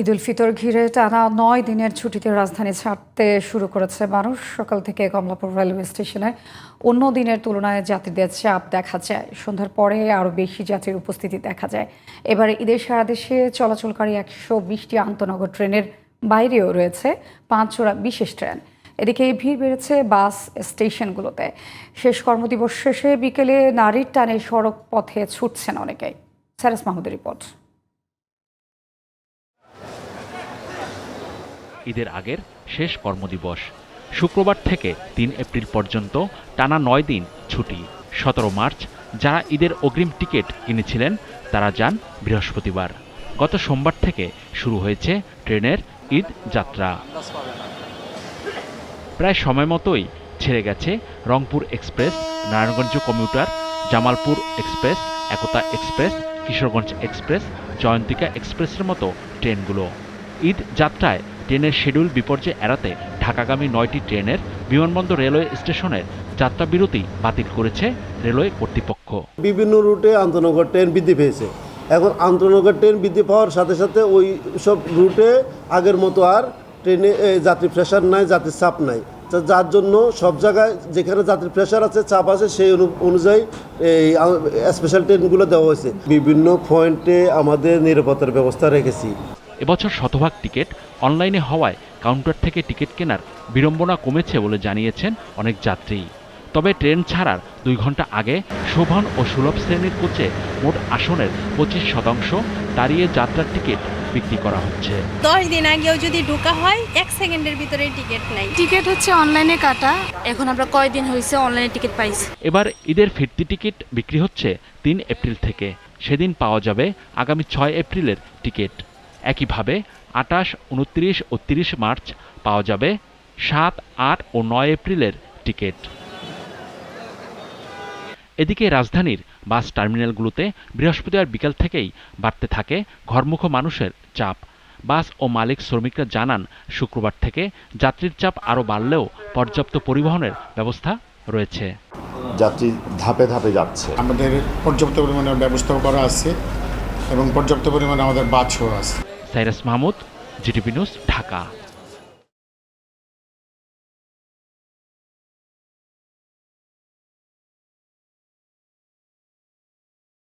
ঈদ উল ফিতর ঘিরে টানা নয় দিনের ছুটিতে রাজধানী ছাড়তে শুরু করেছে মানুষ। সকাল থেকে কমলাপুর রেলওয়ে স্টেশনে অন্য দিনের তুলনায় যাত্রীদের চাপ দেখা যায়। সন্ধ্যার পরে আরও বেশি যাত্রীর উপস্থিতি দেখা যায়। এবার ঈদের সারা দেশে চলাচলকারী একশো বিশটি আন্তনগর ট্রেনের বাইরেও রয়েছে পাঁচজোড়া বিশেষ ট্রেন। এদিকে ভিড় বেড়েছে বাস স্টেশনগুলোতে। শেষ কর্মদিবস শেষে বিকেলে নারীর টানে সড়ক পথে ছুটছেন অনেকেই। স্যারাস মাহমুদের রিপোর্ট। ঈদের আগের শেষ কর্মদিবস। শুক্রবার থেকে তিন এপ্রিল পর্যন্ত টানা নয় দিন ছুটি। সতেরো মার্চ যারা ঈদের অগ্রিম টিকিট কিনেছিলেন, তারা যান বৃহস্পতিবার। গত সোমবার থেকে শুরু হয়েছে ট্রেনের ঈদ যাত্রা। প্রায় সময় মতোই ছেড়ে গেছে Rangpur express, Narayanganj commuter, Jamalpur express, Ekota express, Kishoreganj express, Jayantika এক্সপ্রেসের মতো ট্রেনগুলো। ঈদ যাত্রায় ট্রেনের শিডিউল বিপর্যয় এড়াতে ঢাকাগামী নয়টি ট্রেনের বিমানবন্দর রেলওয়ে স্টেশনের যাত্রা বিরতি বাতিল করেছে রেলওয়ে কর্তৃপক্ষ। বিভিন্ন রুটে আন্তনগর ট্রেন বৃদ্ধি পেয়েছে। এখন আন্তনগর ট্রেন বৃদ্ধি পাওয়ার সাথে সাথে ওই সব রুটে আগের মতো আর ট্রেনে যাত্রী প্রেশার নাই যাত্রীর চাপ নাই। যার জন্য সব জায়গায় যেখানে যাত্রীর প্রেশার আছে, চাপ আছে, সেই অনুযায়ী এই স্পেশাল ট্রেনগুলো দেওয়া হয়েছে। বিভিন্ন পয়েন্টে আমাদের নিরাপত্তার ব্যবস্থা রেখেছি। এবছর শতভাগ টিকিট অনলাইনে হওয়ায় কাউন্টার থেকে টিকিট কেনার বিড়ম্বনা কমেছে বলে জানিয়েছেন অনেক যাত্রী। তবে ট্রেন ছাড়ার দুই ঘণ্টা আগে শোভন ও সুলভ শ্রেণির কোচে মোট আসনের পঁচিশ শতাংশ দাঁড়িয়ে যাত্রার টিকিট বিক্রি করা হচ্ছে। দশ দিন আগেও যদি ঢোকা হয় এক সেকেন্ডের ভিতরে টিকিট নাই। টিকিট হচ্ছে অনলাইনে কাটা। এখন আমরা কয়দিন হয়েছে অনলাইনে টিকিট পাইছি? এবার ঈদের ফিরতি টিকিট বিক্রি হচ্ছে তিন এপ্রিল থেকে। সেদিন পাওয়া যাবে আগামী ছয় এপ্রিলের টিকিট। একইভাবে আটাশ উনত্রিশ ও তিরিশ মার্চ পাওয়া যাবে সাত আট ও নয় এপ্রিলের টিকিট। এদিকে রাজধানীর বাস টার্মিনালগুলোতে বৃহস্পতিবার বিকাল থেকেই বাড়তে থাকে ঘরমুখ মানুষের চাপ। বাস ও মালিক শ্রমিকরা জানান শুক্রবার থেকে যাত্রীর চাপ আরও বাড়লেও পর্যাপ্ত পরিবহনের ব্যবস্থা রয়েছে। যাত্রী ধাপে ধাপে যাচ্ছে। আমাদের পর্যাপ্ত পরিমাণে ব্যবস্থাও করা আছে এবং পর্যাপ্ত পরিমাণে আমাদের বাছও আছে। Sairas Mahmud GTV news Dhaka.